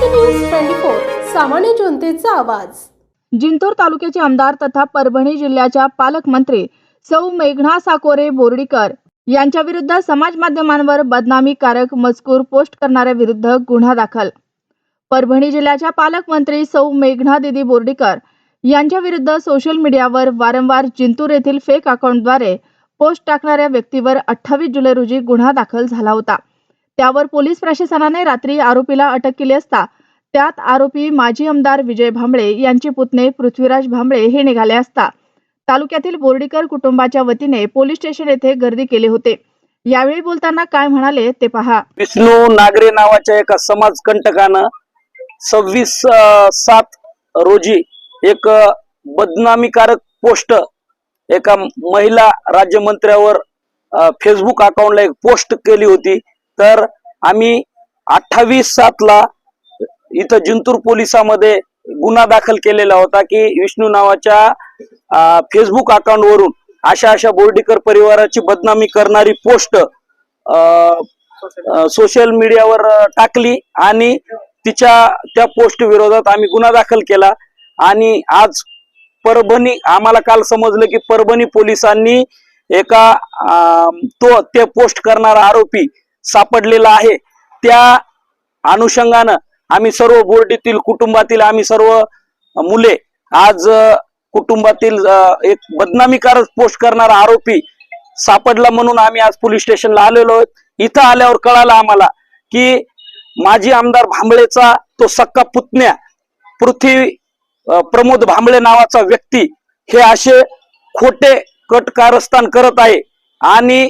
Maharashtra news twenty four सामान्य जनतेचा आवाज. जिंतूर तालुक्याचे आमदार तथा परभणी जिल्ह्याच्या पालकमंत्री सौ मेघना साकोरे बोर्डीकर यांच्या विरुद्ध समाज माध्यमांवर बदनामीकारक मजकूर पोस्ट करणाऱ्या विरुद्ध गुन्हा दाखल. परभणी जिल्ह्याच्या पालकमंत्री सौ मेघना दिदी बोर्डीकर यांच्या विरुद्ध सोशल मीडियावर वारंवार जिंतूर येथील फेक अकाउंटद्वारे पोस्ट टाकणाऱ्या व्यक्तीवर अठ्ठावीस जुलै रोजी गुन्हा दाखल झाला होता. त्यावर पोलीस प्रशासनाने रात्री आरोपीला अटक केली असता त्यात आरोपी माजी आमदार विजय भांबळे यांचे पुतणे पृथ्वीराज भांबळे हे निघाले असता. तालुक्यातील बोर्डीकर कुटुंबाच्या वतीने पोलीस स्टेशन येथे गर्दी केली होते. यावेळी बोलताना काय म्हणाले ते पहा. विष्णू नागरे नावाच्या एका समाजकंटकानं सव्वीस सात रोजी एक बदनामीकारक पोस्ट एका महिला राज्यमंत्र्यावर फेसबुक अकाउंटला एक पोस्ट केली होती. तर आम्ही अठ्ठावीस सातला इथं जिंतूर पोलिसामध्ये गुन्हा दाखल केलेला होता की विष्णू नावाच्या फेसबुक अकाउंट वरून अशा अशा बोर्डीकर परिवाराची बदनामी करणारी पोस्ट सोशल मीडियावर टाकली आणि तिच्या त्या पोस्ट विरोधात आम्ही गुन्हा दाखल केला. आणि आज परभणी आम्हाला काल समजलं की परभणी पोलिसांनी एका तो ते पोस्ट करणारा आरोपी सापडलेला आहे. त्या अनुषंगानं आम्ही सर्व बोर्डीतील कुटुंबातील आम्ही सर्व मुले आज कुटुंबातील एक बदनामीकारक पोस्ट करणारा आरोपी सापडला म्हणून आम्ही आज पोलीस स्टेशनला आलेलो आहोत. इथं आल्यावर कळालं आम्हाला की माजी आमदार भांबळेचा तो सक्का पुतण्या पृथ्वी प्रमोद भांबळे नावाचा व्यक्ती हे असे खोटे कट कारस्थान करत आहे. आणि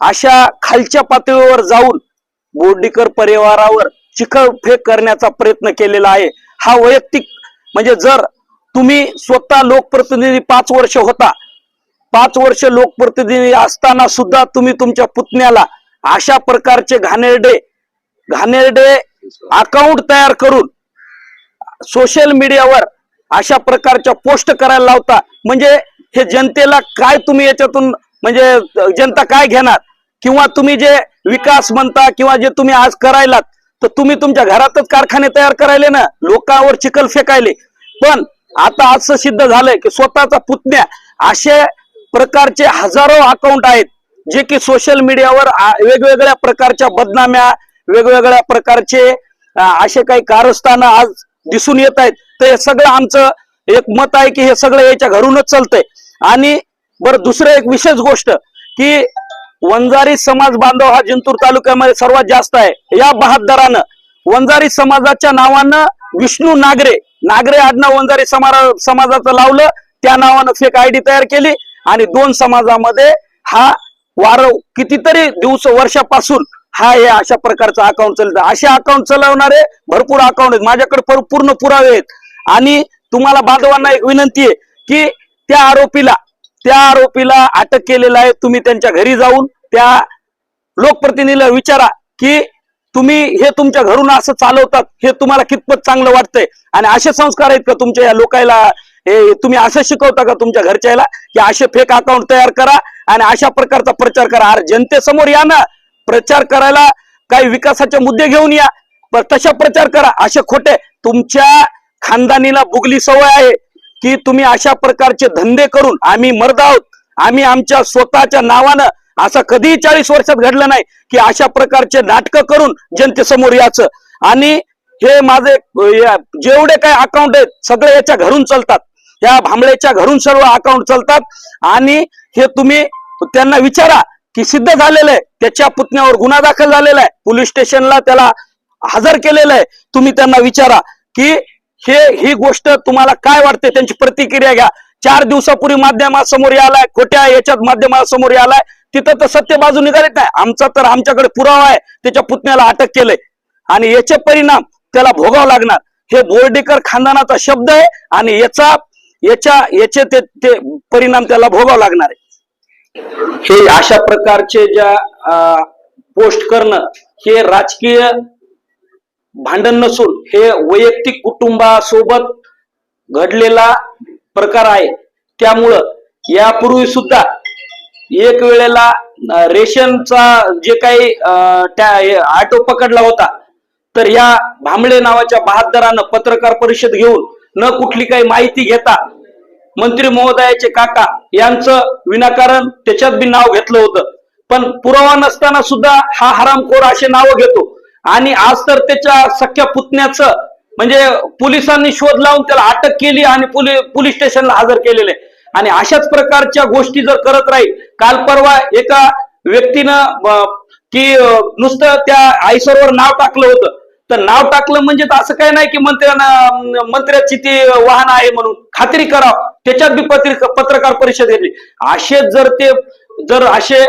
अशा खालच्या पातळीवर जाऊन बोर्डीकर परिवारावर चिखलफेक करण्याचा प्रयत्न केलेला आहे. हा वैयक्तिक म्हणजे जर तुम्ही स्वतः लोकप्रतिनिधी पाच वर्ष होता पाच वर्ष लोकप्रतिनिधी असताना सुद्धा तुम्ही तुमच्या पुतण्याला अशा प्रकारचे घाणेरडे घाणेरडे अकाउंट तयार करून सोशल मीडियावर अशा प्रकारच्या पोस्ट करायला लावता. म्हणजे हे जनतेला काय तुम्ही याच्यातून म्हणजे जनता काय घेणार? किंवा तुम्ही जे विकास म्हणता किंवा जे तुम्ही आज करायलात तर तुम्ही तुमच्या घरातच कारखाने तयार करायले ना? लोकांवर चिखल फेकायले. पण आता असं सिद्ध झालंय की स्वतःचा पुतण्या असे प्रकारचे हजारो अकाउंट आहेत जे की सोशल मीडियावर वेगवेगळ्या प्रकारच्या बदनाम्या वेगवेगळ्या प्रकारचे असे काही कारस्थान आज दिसून येत आहेत. तर हे सगळं आमचं एक मत आहे की हे सगळं याच्या घरूनच चालतंय. आणि बरं दुसरं एक विशेष गोष्ट की वंजारी समाज बांधव हा जिंतूर तालुक्यामध्ये सर्वात जास्त आहे. या बहादरानं वंजारी समाजाच्या नावानं विष्णू नागरे नागरे आडनाव वंजारी समारा समाजाचं लावलं. त्या नावानं फेक आयडी तयार केली आणि दोन समाजामध्ये हा वार कितीतरी दिवस वर्षापासून हा हे अशा प्रकारचा अकाउंट चालत असे अकाउंट चालवणारे भरपूर अकाउंट आहेत. माझ्याकडे पर- पूर्ण पुरावे आहेत. आणि तुम्हाला बांधवांना एक विनंती आहे की त्या आरोपीला त्या आरोपीला अटक केलेला आहे. तुम्ही त्यांच्या घरी जाऊन त्या लोकप्रतिनिधीला विचारा की तुम्ही हे तुमच्या घरून असं चालवतात हे तुम्हाला कितपत चांगलं वाटतंय? आणि असे संस्कार आहेत का तुमच्या या लोकायला? हे तुम्ही असं शिकवता का तुमच्या घरच्याला की असे फेक अकाउंट तयार करा आणि अशा प्रकारचा प्रचार करा? अरे जनतेसमोर या ना. प्रचार करायला काही विकासाचे मुद्दे घेऊन या. पण तशा प्रचार करा. असे खोटे. तुमच्या खानदानीला बुगली सवय आहे. की तुम्ही अशा प्रकारचे धंदे करून आम्ही मर्द आहोत. आम्ही आमच्या स्वतःच्या नावानं असं कधीही चाळीस वर्षात घडलं नाही की अशा प्रकारचे नाटकं करून जनतेसमोर याचं आणि हे माझे जेवढे काही अकाउंट आहेत सगळे याच्या घरून चालतात. या भांबळेच्या घरून सर्व अकाउंट चालतात. आणि हे तुम्ही त्यांना विचारा की सिद्ध झालेलं आहे. त्याच्या पुतण्यावर गुन्हा दाखल झालेला आहे. पोलीस स्टेशनला त्याला हजर केलेलं आहे. तुम्ही त्यांना विचारा की हे ही गोष्ट तुम्हाला काय वाटते त्यांची प्रतिक्रिया घ्या. चार दिवसापूर्वी माध्यमासमोर यालाय खोट्या याच्यात माध्यमासमोर यालाय. तिथं तर सत्य बाजू निघालेत नाही. आमचा तर आमच्याकडे पुरावा आहे. त्याच्या पुतण्याला अटक केलंय. आणि याचे परिणाम त्याला भोगावं लागणार. हे बोर्डेकर खानदानाचा शब्द आहे आणि याचा याच्या याचे ते ते परिणाम त्याला भोगावं लागणार आहे. हे अशा प्रकारचे ज्या पोस्ट करणं हे राजकीय भांडण नसून हे वैयक्तिक कुटुंबासोबत घडलेला प्रकार आहे. त्यामुळं यापूर्वी सुद्धा एक वेळेला रेशनचा जे काही अं, त्या ऑटो पकडला होता तर या भांबळे नावाच्या बहादरानं पत्रकार परिषद घेऊन न कुठली काही माहिती घेता मंत्री महोदयाचे काका यांचं विनाकारण त्याच्यात बी नाव घेतलं होतं. पण पुरावा नसताना सुद्धा हा हरामखोर असे नावं घेतो. आणि आज तर त्याच्या सख्या पुतण्याचं म्हणजे पोलिसांनी शोध लावून त्याला अटक केली आणि पोलीस स्टेशनला हजर केलेले आणि अशाच प्रकारच्या गोष्टी जर करत राहील काल परवा एका व्यक्तीनं की नुसतं त्या आयसरवर नाव टाकलं होतं. तर नाव टाकलं म्हणजे तर असं काय नाही की मंत्र्यांना मंत्र्याची ती वाहन आहे म्हणून खात्री करावं त्याच्यात बी पत्रिका पत्रकार परिषद घेतली. असे जर ते जर असे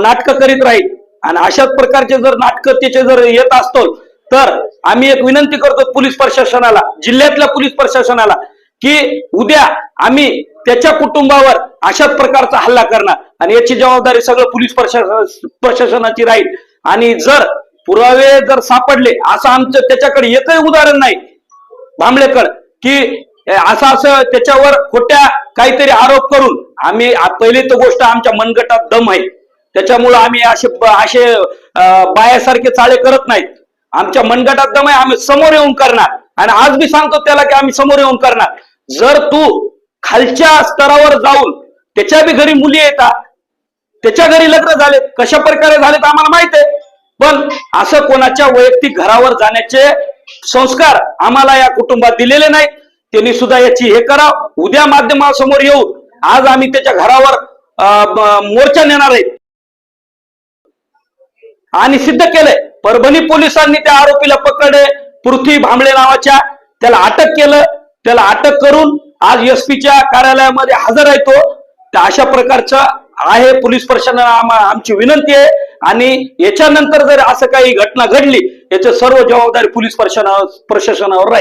नाटक करीत राहील आणि अशाच प्रकारचे जर कथेचे जर येत असतो तर आम्ही एक विनंती करतो पोलीस प्रशासनाला जिल्ह्यातल्या पोलीस प्रशासनाला की उद्या आम्ही त्याच्या कुटुंबावर अशाच प्रकारचा हल्ला करणार. आणि याची जबाबदारी सगळं पोलीस प्रशासन प्रशासनाची राहील. आणि जर पुरावे जर सापडले असं आमचं त्याच्याकडे एकही उदाहरण नाही भांबळेकर की असं असं त्याच्यावर खोट्या काहीतरी आरोप करून आम्ही पहिली तर गोष्ट आमच्या मनगटात दम आहे. त्याच्यामुळं आम्ही असे असे बायासारखे चाळे करत नाहीत. आमच्या मनगटात दम आहे आम्ही समोर येऊन करणार. आणि आज मी सांगतो त्याला की आम्ही समोर येऊन करणार. जर तू खालच्या स्तरावर जाऊन त्याच्या बी घरी मुली येतात त्याच्या घरी लग्न झाले कशा प्रकारे झालेत आम्हाला माहीत आहे. पण असं कोणाच्या वैयक्तिक घरावर जाण्याचे संस्कार आम्हाला या कुटुंबात दिलेले नाहीत त्यांनी सुद्धा याची हे करा. उद्या माध्यमासमोर येऊन आज आम्ही त्याच्या घरावर अं, मोर्चा नेणार आहे. आणि सिद्ध केलंय. परभणी पोलिसांनी त्या आरोपीला पकडले. पृथ्वी भांबळे नावाच्या त्याला अटक केलं. त्याला अटक करून आज एसपीच्या कार्यालयामध्ये हजर आहे तो. तर अशा प्रकारचा आहे पोलीस प्रशासनाला आमची विनंती आहे. आणि याच्यानंतर जर असं काही घटना घडली याचं सर्व जबाबदारी पोलीस प्रशासना प्रशासनावर राहील.